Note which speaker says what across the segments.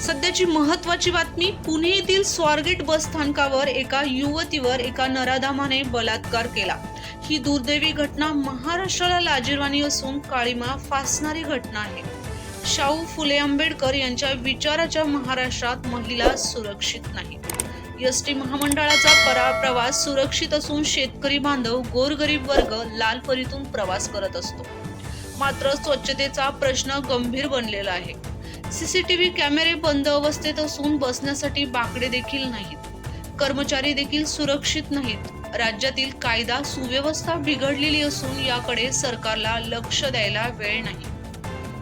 Speaker 1: सध्याची महत्वाची बातमी पुणे येथील स्वारगेट बस स्थानकावर एका युवतीवर एका नराधामाने बलात्कार केला. ही दुर्दैवी घटना महाराष्ट्राला लाजीरवाणी असून काळीमा फासणारी घटना आहे. शाहू फुले आंबेडकर यांच्या विचाराच्या महाराष्ट्रात महिला सुरक्षित नाही. एस टी महामंडळाचा परा प्रवास सुरक्षित असून शेतकरी बांधव गोरगरीब वर्ग लाल परीतून प्रवास करत असतो. मात्र स्वच्छतेचा प्रश्न गंभीर बनलेला आहे. सीसीटीव्ही कॅमेरे बंद अवस्थेत असून बसण्यासाठी बाकडे देखील नाहीत. कर्मचारी देखील सुरक्षित नाहीत. राज्यातील कायदा सुव्यवस्था बिघडलेली असून याकडे सरकारला लक्ष द्यायला वेळ नाही.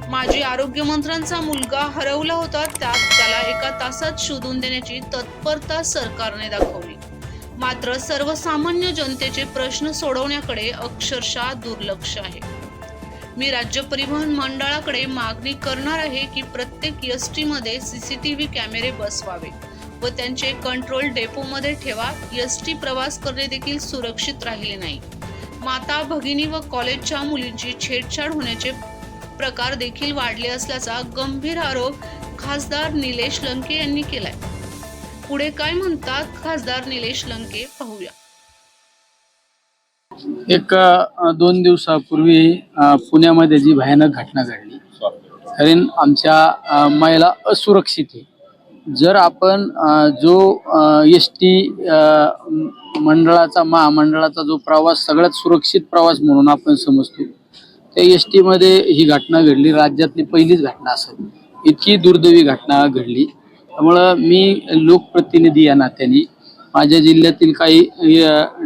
Speaker 1: माजी आरोग्यमंत्र्यांचा मुलगा हरवला होता त्यात त्याला एका तासात शोधून देण्याची तत्परता सरकारने दाखवली. मात्र सर्वसामान्य जनतेचे प्रश्न सोडवण्याकडे अक्षरशः दुर्लक्ष आहे. मी राज्य परिवहन मंडळाकडे मागणी करणार आहे की प्रत्येक एस टी व्ही कॅमेरे बसवावे व त्यांचे कंट्रोल डेपोमध्ये ठेवा. एस टी प्रवास करणे देखील सुरक्षित राहिले नाही. माता भगिनी व कॉलेजच्या मुलींची छेडछाड होण्याचे प्रकार देखील वाढले असल्याचा गंभीर आरोप खासदार निलेश लंके यांनी केलाय. पुढे काय म्हणतात? खासदार निलेश लंके पाहूया.
Speaker 2: एक दोन दिवसापूर्वी पुण्यामध्ये जी भयानक घटना घडली कारण आमच्या महिला असुरक्षित आहे. जर आपण जो एस टी मंडळाचा महामंडळाचा जो प्रवास सगळ्यात सुरक्षित प्रवास म्हणून आपण समजतो त्या एस टीमध्ये ही घटना घडली. राज्यातली पहिलीच घटना असेल. इतकी दुर्दैवी घटना घडली. त्यामुळं मी लोकप्रतिनिधी या नात्याने माझ्या जिल्ह्यातील काही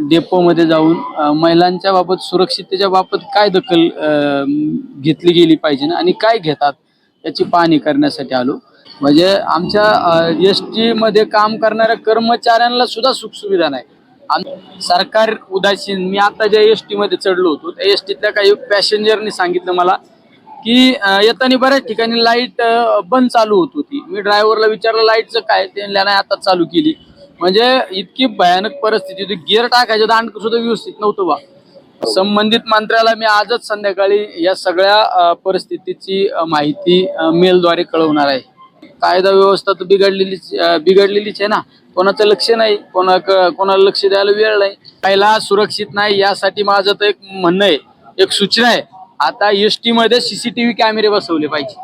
Speaker 2: डेपोमध्ये जाऊन महिलांच्या बाबत सुरक्षिततेच्या बाबत काय दखल घेतली गेली पाहिजे ना आणि काय घेतात याची पाहणी करण्यासाठी आलो. म्हणजे आमच्या एस टीमध्ये काम करणाऱ्या कर्मचाऱ्यांना सुद्धा सुखसुविधा नाही. आम- सरकार उदासीन. मी आता ज्या एस टीमध्ये चढलो होतो त्या एस टीतल्या काही पॅसेंजरनी सांगितलं मला की येताना बऱ्याच ठिकाणी लाइट बंद चालू होत होती. मी ड्रायव्हरला विचारलं लाईटचं काय? ते आता चालू केली. म्हणजे इतकी भयानक परिस्थिती होती. गिअर टाकायचं दांड सुद्धा व्यवस्थित नव्हतं बा. संबंधित मंत्र्याला मी आजच संध्याकाळी या सगळ्या परिस्थितीची माहिती मेलद्वारे कळवणार आहे. कायदा व्यवस्था तर बिघडलेलीच बिघडलेलीच आहे ना. कोणाचं लक्ष नाही कोणा कोणाला लक्ष द्यायला वेळ नाही. पहिला सुरक्षित नाही यासाठी माझं तर एक म्हणणं आहे एक सूचना आहे. आता एस टी मध्ये सीसीटीव्ही कॅमेरे बसवले पाहिजे.